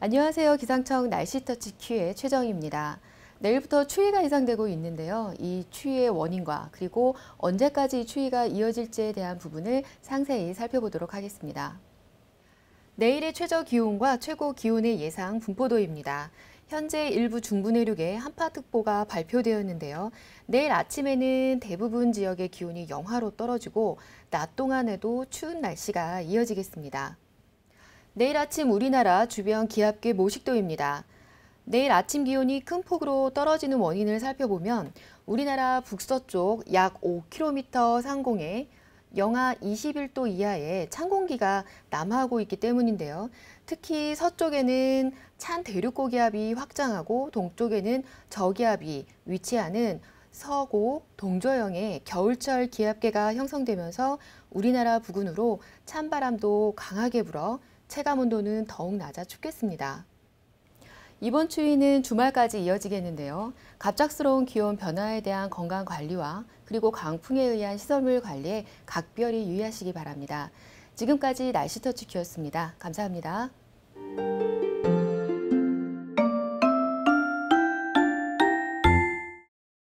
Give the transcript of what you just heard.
안녕하세요. 기상청 날씨터치 큐의 최정입니다. 내일부터 추위가 예상되고 있는데요. 이 추위의 원인과 그리고 언제까지 추위가 이어질지에 대한 부분을 상세히 살펴보도록 하겠습니다. 내일의 최저 기온과 최고 기온의 예상 분포도입니다. 현재 일부 중부 내륙에 한파특보가 발표되었는데요. 내일 아침에는 대부분 지역의 기온이 영하로 떨어지고 낮 동안에도 추운 날씨가 이어지겠습니다. 내일 아침 우리나라 주변 기압계 모식도입니다. 내일 아침 기온이 큰 폭으로 떨어지는 원인을 살펴보면 우리나라 북서쪽 약 5km 상공에 영하 21도 이하의 찬 공기가 남하하고 있기 때문인데요. 특히 서쪽에는 찬 대륙 고기압이 확장하고 동쪽에는 저기압이 위치하는 서고 동조형의 겨울철 기압계가 형성되면서 우리나라 부근으로 찬바람도 강하게 불어 체감 온도는 더욱 낮아 춥겠습니다. 이번 추위는 주말까지 이어지겠는데요. 갑작스러운 기온 변화에 대한 건강 관리와 그리고 강풍에 의한 시설물 관리에 각별히 유의하시기 바랍니다. 지금까지 날씨 터치큐였습니다. 감사합니다.